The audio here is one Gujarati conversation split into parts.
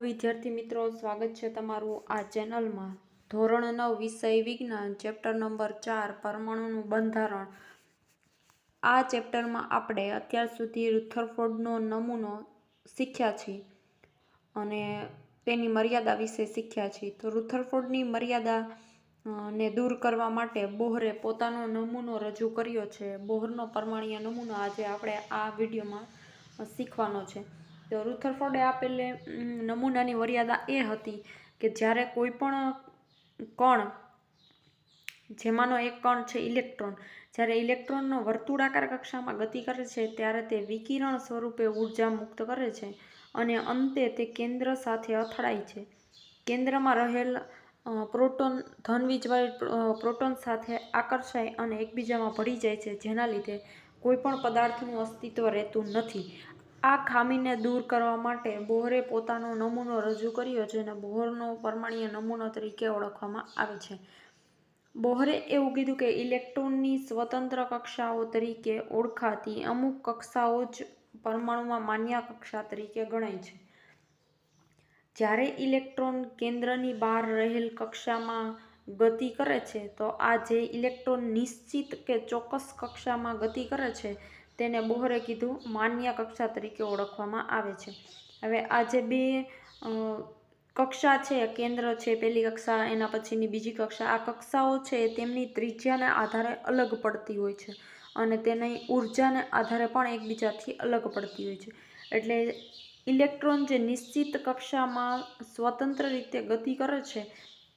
વિદ્યાર્થી મિત્રો, સ્વાગત છે તમારું આ ચેનલમાં. ધોરણ નવ, વિષય વિજ્ઞાન, ચેપ્ટર નંબર ચાર, પરમાણુનું બંધારણ. આ ચેપ્ટરમાં આપણે અત્યાર સુધી રુથરફોર્ડનો નમૂનો શીખ્યા છીએ અને તેની મર્યાદા વિશે શીખ્યા છીએ. તો રુથરફોર્ડની મર્યાદા ને દૂર કરવા માટે બોહરે પોતાનો નમૂનો રજૂ કર્યો છે. બોહરનો પરમાણીય નમૂનો આજે આપણે આ વિડીયોમાં શીખવાનો છે. તો રુથરફોર્ડે આપેલે નમૂનાની મર્યાદા એ હતી કે જ્યારે કોઈ પણ કણ, જેમાંનો એક કણ છે ઇલેક્ટ્રોન, જ્યારે ઇલેક્ટ્રોનનો વર્તુળાકાર કક્ષામાં ગતિ કરે છે ત્યારે તે વિકિરણ સ્વરૂપે ઊર્જા મુક્ત કરે છે અને અંતે તે કેન્દ્ર સાથે અથડાય છે. કેન્દ્રમાં રહેલ પ્રોટોન ધન વીજવાળી પ્રોટોન સાથે આકર્ષાય અને એકબીજામાં ભળી જાય છે, જેના લીધે કોઈ પણ પદાર્થનું અસ્તિત્વ રહેતું નથી. આ ખામીને દૂર કરવા માટે બોહરે પોતાનો નમૂનો રજૂ કર્યો, જેને બોહરનો પરમાણીય નમૂનો તરીકે ઓળખવામાં આવે છે. બોહરે એવું કીધું કે ઇલેક્ટ્રોનની સ્વતંત્ર કક્ષાઓ તરીકે ઓળખાતી અમુક કક્ષાઓ જ પરમાણુમાં માન્ય કક્ષા તરીકે ગણાય છે. જ્યારે ઇલેક્ટ્રોન કેન્દ્રની બહાર રહેલ કક્ષામાં ગતિ કરે છે, તો આ જે ઇલેક્ટ્રોન નિશ્ચિત કે ચોક્કસ કક્ષામાં ગતિ કરે છે તેને બોહરે કીધું, માન્ય કક્ષા તરીકે ઓળખવામાં આવે છે. હવે આ જે બે કક્ષા છે, કેન્દ્ર છે, પહેલી કક્ષા, એના પછીની બીજી કક્ષા, આ કક્ષાઓ છે તેમની ત્રિજ્યાના આધારે અલગ પડતી હોય છે અને તેની ઉર્જાને આધારે પણ એકબીજાથી અલગ પડતી હોય છે. એટલે ઇલેક્ટ્રોન જે નિશ્ચિત કક્ષામાં સ્વતંત્ર રીતે ગતિ કરે છે,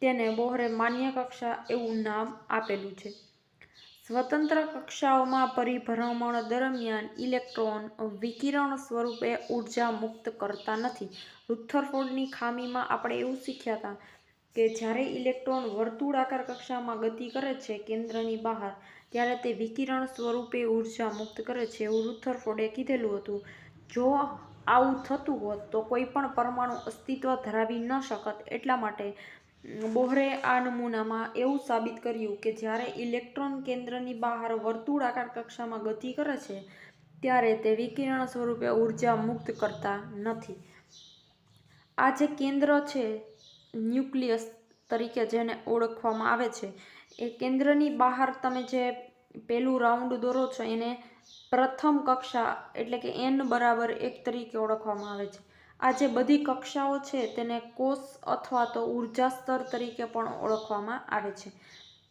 તેને બોહરે માન્ય કક્ષા એવું નામ આપેલું છે. સ્વતંત્ર કક્ષાઓમાં પરિભ્રમણ દરમિયાન ઇલેક્ટ્રોન વિકિરણ સ્વરૂપે ઊર્જા મુક્ત કરતા નથી. રુથરફોર્ડની ખામીમાં આપણે એવું શીખ્યા હતા કે જ્યારે ઇલેક્ટ્રોન વર્તુળાકાર કક્ષામાં ગતિ કરે છે કેન્દ્રની બહાર, ત્યારે તે વિકિરણ સ્વરૂપે ઊર્જા મુક્ત કરે છે એવું રુથરફોર્ડે કીધેલું હતું. જો આવું થતું હોત તો કોઈ પણ પરમાણુ અસ્તિત્વ ધરાવી ન શકત. એટલા માટે બોહરે આ નમૂનામાં એવું સાબિત કર્યું કે જ્યારે ઇલેક્ટ્રોન કેન્દ્રની બહાર વર્તુળાકાર કક્ષામાં ગતિ કરે છે, ત્યારે તે વિકિરણ સ્વરૂપે ઊર્જા મુક્ત કરતા નથી. આ જે કેન્દ્ર છે, ન્યુક્લિયસ તરીકે જેને ઓળખવામાં આવે છે, એ કેન્દ્રની બહાર તમે જે પેલું રાઉન્ડ દોરો છો, એને પ્રથમ કક્ષા એટલે કે એન બરાબર એક તરીકે ઓળખવામાં આવે છે. આ જે બધી કક્ષાઓ છે તેને કોષ અથવા તો ઊર્જા સ્તર તરીકે પણ ઓળખવામાં આવે છે.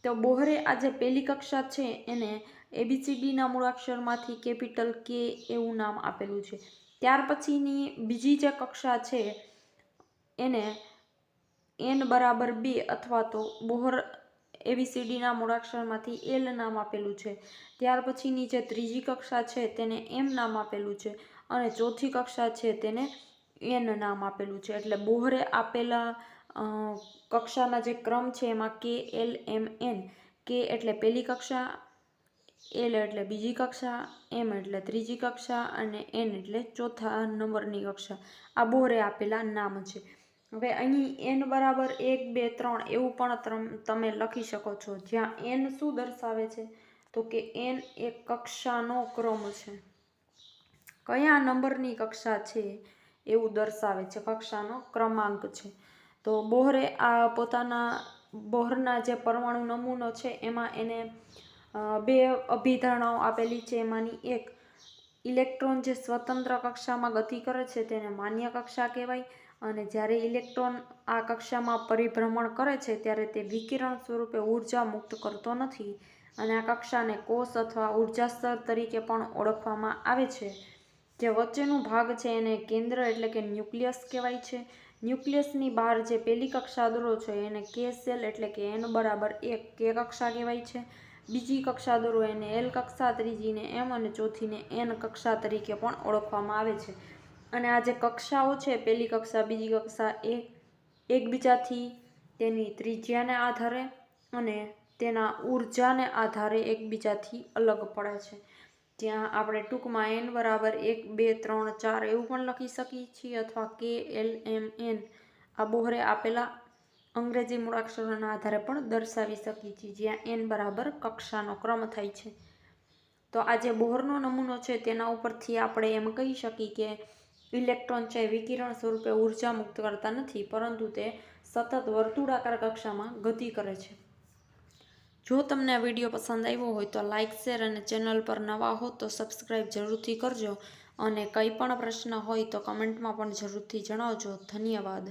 તો બોહરે આ જે પહેલી કક્ષા છે એને એબીસીડીના મૂળાક્ષરમાંથી કેપિટલ કે એવું નામ આપેલું છે. ત્યાર પછીની બીજી જે કક્ષા છે એને એન બરાબર બે અથવા તો બોહર એબીસીડીના મૂળાક્ષરમાંથી એલ નામ આપેલું છે. ત્યાર પછીની જે ત્રીજી કક્ષા છે તેને એમ નામ આપેલું છે અને ચોથી કક્ષા છે તેને એન નામ આપેલું છે. એટલે બોહરે આપેલા કક્ષાના જે ક્રમ છે એમાં કે, એલ, એમ, એન. કે એટલે પહેલી કક્ષા, એલ એટલે બીજી કક્ષા, એમ એટલે ત્રીજી કક્ષા અને એન એટલે ચોથા નંબરની કક્ષા. આ બોહરે આપેલા નામ છે. હવે અહીં એન બરાબર એક, બે, ત્રણ એવું પણ તમે લખી શકો છો. જ્યાં એન શું દર્શાવે છે? તો કે એન એક કક્ષાનો ક્રમ છે. કયા નંબરની કક્ષા છે? એવું દર્શાવે છે, કક્ષાનો ક્રમાંક છે. તો બોહરે આ પોતાના, બોહરના જે પરમાણુ નમૂનો છે, એમાં એને બે અભિધારણાઓ આપેલી છે. એમાંની એક ઇલેક્ટ્રોન જે સ્વતંત્ર કક્ષામાં ગતિ કરે છે, તેને માન્ય કક્ષા કહેવાય. અને જ્યારે ઇલેક્ટ્રોન આ કક્ષામાં પરિભ્રમણ કરે છે, ત્યારે તે વિકિરણ સ્વરૂપે ઊર્જા મુક્ત કરતો નથી. અને આ કક્ષાને કોષ અથવા ઊર્જા સ્તર તરીકે પણ ઓળખવામાં આવે છે. જે વચ્ચેનો ભાગ છે એને કેન્દ્ર એટલે કે ન્યુક્લિયસ કહેવાય છે. ન્યુક્લિયસની બહાર જે પહેલી કક્ષા દોરો છે એને કે સેલ એટલે કે એન બરાબર એક કે કક્ષા કહેવાય છે. બીજી કક્ષા દોરો એને એલ કક્ષા, ત્રીજીને એમ અને ચોથીને એન કક્ષા તરીકે પણ ઓળખવામાં આવે છે. અને આ જે કક્ષાઓ છે, પહેલી કક્ષા, બીજી કક્ષા એ એકબીજાથી તેની ત્રિજ્યાને આધારે અને તેના ઉર્જાને આધારે એકબીજાથી અલગ પડે છે. જ્યાં આપણે ટૂંકમાં એન બરાબર એક, બે, ત્રણ, ચાર એવું પણ લખી શકીએ છીએ અથવા કે એલ એમ એન આ બોહરે આપેલા અંગ્રેજી મૂળાક્ષરોના આધારે પણ દર્શાવી શકીએ છીએ, જ્યાં એન બરાબર કક્ષાનો ક્રમ થાય છે. તો આ જે બોહરનો નમૂનો છે તેના ઉપરથી આપણે એમ કહી શકીએ કે ઇલેક્ટ્રોન છે વિકિરણ સ્વરૂપે ઊર્જા મુક્ત કરતા નથી, પરંતુ તે સતત વર્તુળાકાર કક્ષામાં ગતિ કરે છે. જો તમને આ વીડિયો પસંદ આવ્યો હોય તો લાઇક શેર અને ચેનલ પર નવા હો તો સબસ્ક્રાઈબ જરૂરથી કરજો અને કંઈ પણ પ્રશ્ન હોય તો કમેન્ટમાં પણ જરૂરથી જણાવજો. ધન્યવાદ.